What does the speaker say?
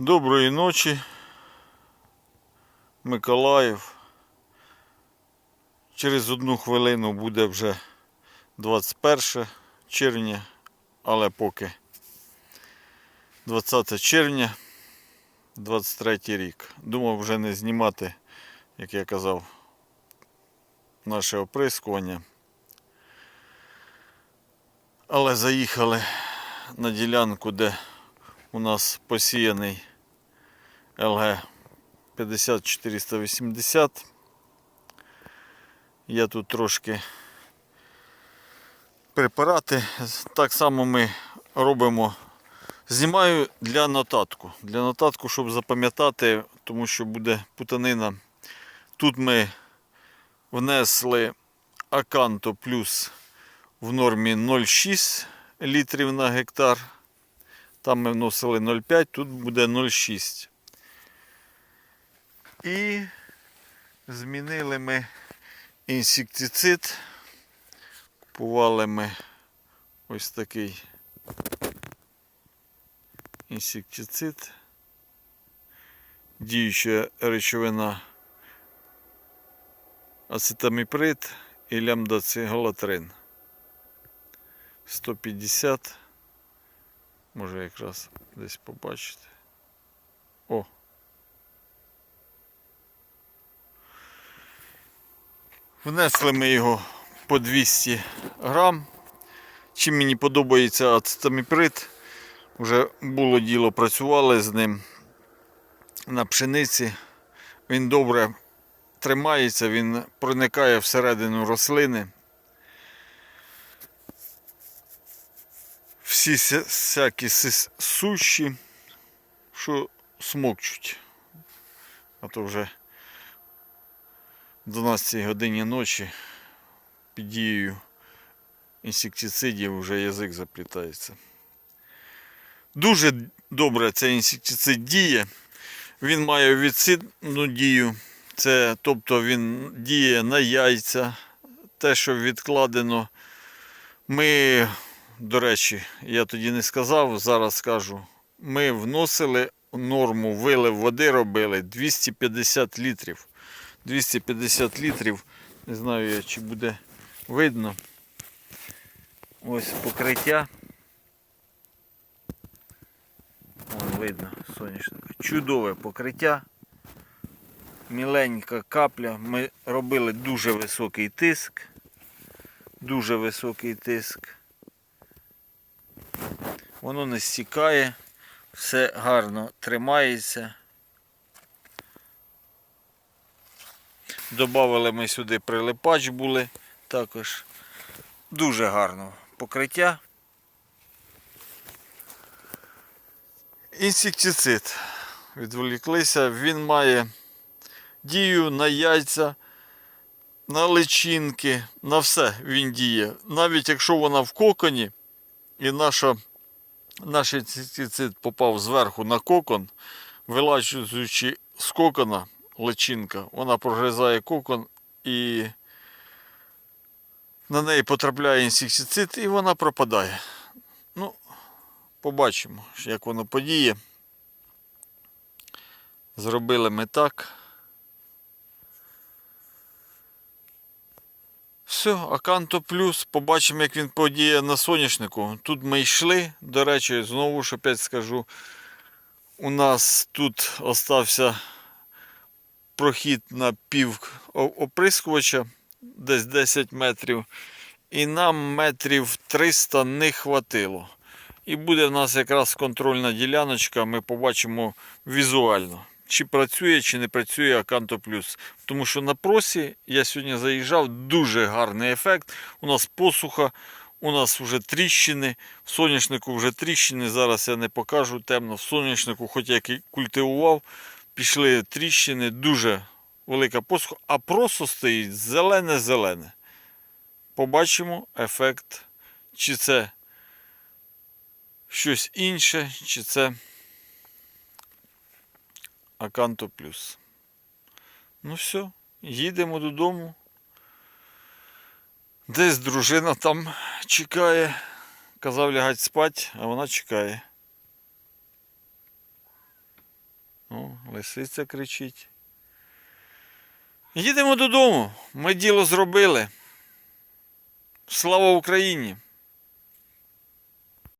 Доброї ночі, Миколаїв. Через одну хвилину буде вже 21 червня, але поки 20 червня, 23 рік. Думав вже не знімати, як я казав, наше оприскування. Але заїхали на ділянку, де у нас посіяний ЛГ 50480. Я тут трошки препарати. Так само ми робимо. Знімаю для нотатку. Для нотатку, щоб запам'ятати, тому що буде путанина. Тут ми внесли Аканто плюс в нормі 0,6 літрів на гектар. Там ми вносили 0,5, тут буде 0,6. І змінили ми інсектицид. Купували ми ось такий інсектицид. Діюча речовина ацетаміприд і лямдацинголатрин. 150 Може якраз десь побачити. О. Внесли ми його по 200 грам. Чим мені подобається ацетаміприд. Вже було діло, працювали з ним на пшениці. Він добре тримається, він проникає всередину рослини. всі всякі суші, що смокчуть. А то вже 12 годині ночі під дією інсектицидів вже язик заплітається. Дуже добре цей інсектицид діє. Він має відсидну дію. Це, тобто він діє на яйця, те, що відкладено. Ми до речі, я тоді не сказав, зараз скажу. Ми вносили норму, вилив води робили 250 літрів. 250 літрів. Не знаю я, чи буде видно. Ось покриття. Вон видно соняшника. Чудове покриття. Міленька капля. Ми робили дуже високий тиск. Дуже високий тиск. Воно не стікає, все гарно тримається. Добавили ми сюди прилипач були також. Дуже гарно покриття. Інсектицид. Відволіклися, він має дію на яйця, на личинки, на все він діє. Навіть якщо вона в коконі і наша наш інсектицид попав зверху на кокон, вилачуючи з кокона личинка, вона прогризає кокон і на неї потрапляє інсектицид і вона пропадає. Ну, побачимо, як воно подіє. Зробили ми так. Все, Аканто плюс. Побачимо, як він подіє на соняшнику. Тут ми йшли. До речі, знову ж опять скажу. У нас тут остався прохід на пів оприскувача, десь 10 метрів. І нам метрів 300 не хватило. І буде в нас якраз контрольна діляночка, ми побачимо візуально, чи працює, чи не працює Аканто Плюс. Тому що на просі я сьогодні заїжджав, дуже гарний ефект. У нас посуха, у нас вже тріщини, в соняшнику вже тріщини. Зараз я не покажу темно. В соняшнику, хоч і культивував, пішли тріщини, дуже велика посуха, а просто стоїть зелене-зелене. Побачимо ефект, чи це щось інше, чи це Аканто Плюс. Ну все, їдемо додому. Десь дружина там чекає. Казав лягати спати, а вона чекає. О, лисиця кричить. Їдемо додому. Ми діло зробили. Слава Україні!